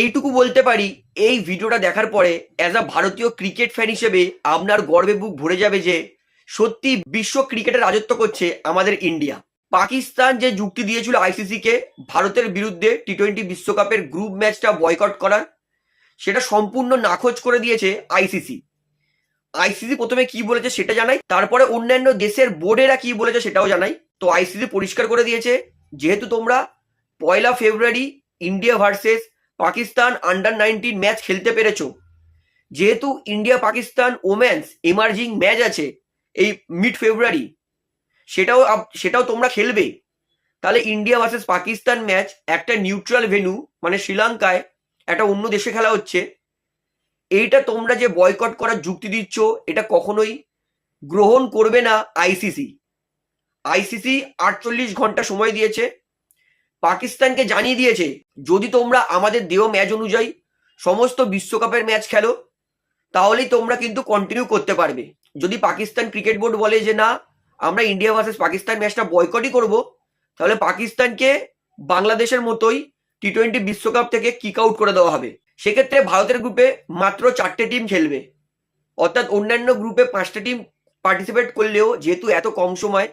এইটুকু বলতে পারি, এই ভিডিওটা দেখার পরে অ্যাজ আ ভারতীয় ক্রিকেট ফ্যান হিসেবে আপনার গর্বে বুক ভরে যাবে যে সত্যি বিশ্ব ক্রিকেটে রাজত্ব করছে আমাদের ইন্ডিয়া পাকিস্তান যে যুক্তি দিয়েছিল আইসিসি কে ভারতের বিরুদ্ধে টি টোয়েন্টি বিশ্বকাপের গ্রুপ ম্যাচটা বয়কট করার, সেটা সম্পূর্ণ নাকচ করে দিয়েছে আইসিসি আইসিসি প্রথমে কি বলেছে সেটা জানাই, তারপরে অন্যান্য দেশের বোর্ডেরা কি বলেছে সেটাও জানাই। তো আইসিসি পরিষ্কার করে দিয়েছে, যেহেতু তোমরা পয়লা February India versus Pakistan under nineteen match খেলতে পেরেছ। যেহেতু India Pakistan women's emerging match আছে এই মিড ফেব্রুয়ারি সেটাও সেটাও তোমরা খেলবে। তাহলে ইন্ডিয়া ভার্সেস পাকিস্তান ম্যাচ একটা নিউট্রাল ভেন্যু মানে শ্রীলঙ্কায় একটা অন্য দেশে খেলা হচ্ছে। এইটা তোমরা যে বয়কট করার যুক্তি দিচ্ছ, এটা কখনোই গ্রহণ করবে না আইসিসি আইসিসি আটচল্লিশ ঘণ্টা সময় দিয়েছে। পাকিস্তানকে জানিয়ে দিয়েছে, যদি তোমরা আমাদের দেহ ম্যাচ অনুযায়ী সমস্ত বিশ্বকাপের ম্যাচ খেলো, তাহলেই তোমরা কিন্তু কন্টিনিউ করতে পারবে। যদি পাকিস্তান ক্রিকেট বোর্ড বলে যে, না, আমরা ইন্ডিয়া ভার্সেস পাকিস্তান ম্যাচটা বয়কটই করব, তাহলে পাকিস্তানকে বাংলাদেশের মতোই টি টোয়েন্টি বিশ্বকাপ থেকে কিক আউট করে দেওয়া হবে। সেক্ষেত্রে ভারতের গ্রুপে মাত্র চারটে টিম খেলবে। অর্থাৎ অন্যান্য গ্রুপে পাঁচটা টিম পার্টিসিপেট করলেও যেহেতু এত কম সময়,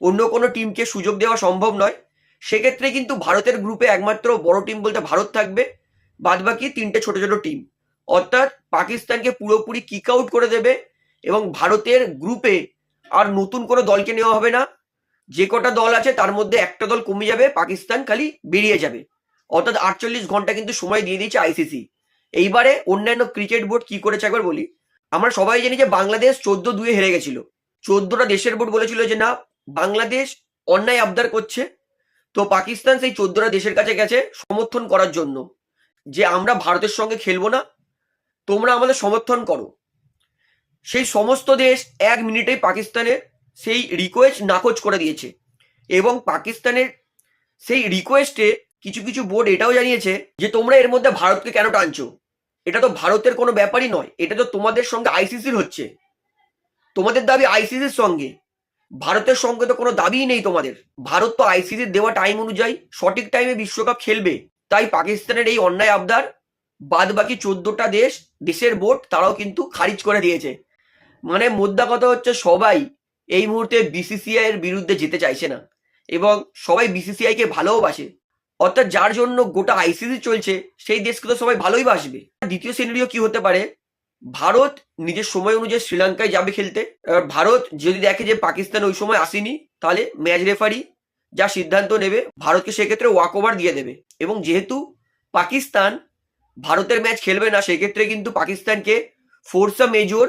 অন্য কোনো টিমকে সুযোগ দেওয়া সম্ভব নয়। সেক্ষেত্রে কিন্তু ভারতের গ্রুপে একমাত্র বড় টিম বলতে ভারত থাকবে। বাদবাকি তিনটে ছোট ছোট টিম অর্থাৎ পাকিস্তানকে পুরোপুরি কিক আউট করে দেবে এবং ভারতের গ্রুপে আর নতুন কোনো দলকে নেওয়া হবে না। যে কটা দল আছে তার মধ্যে একটা দল কমে যাবে, পাকিস্তান খালি বেরিয়ে যাবে। অর্থাৎ আটচল্লিশ ঘণ্টা কিন্তু সময় দিয়ে দিয়েছে আইসিসি এইবারে অন্যান্য ক্রিকেট বোর্ড কি করেছে একবার বলি? আমরা সবাই জানি যে বাংলাদেশ চোদ্দ দুয়ে হেরে গেছিল। চোদ্দটা দেশের বোর্ড বলেছিল যে না, বাংলাদেশ অন্যায় আবদার করছে। তো পাকিস্তান সেই চোদ্দটা দেশের কাছে গেছে সমর্থন করার জন্য। যে আমরা ভারতের সঙ্গে খেলব না, তোমরা আমাদের সমর্থন করো। সেই সমস্ত দেশ এক মিনিটেই পাকিস্তানের সেই রিকোয়েস্ট নাকচ করে দিয়েছে। এবং পাকিস্তানের সেই রিকোয়েস্টে কিছু কিছু বোর্ড এটাও জানিয়েছে যে, তোমরা এর মধ্যে ভারতকে কেন টানছো? এটা তো ভারতের কোনো ব্যাপারই নয়, এটা তো তোমাদের সঙ্গে আইসিসির হচ্ছে। তোমাদের দাবি আইসিসির সঙ্গে। ভারতের সঙ্গে তো কোনো দাবিই নেই তোমাদের। ভারত তো আইসিসির দেওয়া টাইম অনুযায়ী সঠিক টাইমে বিশ্বকাপ খেলবে। তাই পাকিস্তানের এই অন্যায় আবদার বাদ বাকি চোদ্দটা দেশ, দেশের বোর্ড তারাও কিন্তু খারিজ করে দিয়েছে। মানে মোদ্দা কথা হচ্ছে সবাই এই মুহূর্তে বিসিসিআই এর বিরুদ্ধে যেতে চাইছে না। এবং সবাই বিসিসিআই কে ভালোবাসে। অর্থাৎ যার জন্য গোটা আইসিসি চলছে, সেই দেশকে তো সবাই ভালোই বাসবে। দ্বিতীয় সিনারিও কি হতে পারে? ভারত নিজের সময় অনুযায়ী শ্রীলঙ্কায় যাবে খেলতে। এবার ভারত যদি দেখে যে পাকিস্তান ওই সময় আসেনি, তাহলে ম্যাচ রেফারি যা সিদ্ধান্ত নেবে, ভারতকে সেক্ষেত্রে ওয়াক ওভার দিয়ে দেবে। এবং যেহেতু পাকিস্তান ভারতের ম্যাচ খেলবে না, সেক্ষেত্রে কিন্তু পাকিস্তানকে ফোর্সা মেজর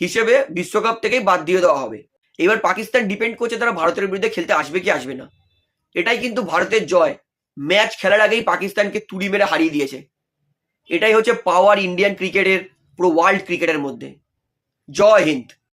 হিসেবে বিশ্বকাপ থেকেই বাদ দিয়ে দেওয়া হবে। এবার পাকিস্তান ডিপেন্ড করছে তারা ভারতের বিরুদ্ধে খেলতে আসবে কি আসবে না। এটাই কিন্তু ভারতের জয়। ম্যাচ খেলার আগেই পাকিস্তানকে তুড়ি মেরে হারিয়ে দিয়েছে। এটাই হচ্ছে পাওয়ার ইন্ডিয়ান ক্রিকেটের পুরো ওয়ার্ল্ড ক্রিকেটের মধ্যে। জয় হিন্দ।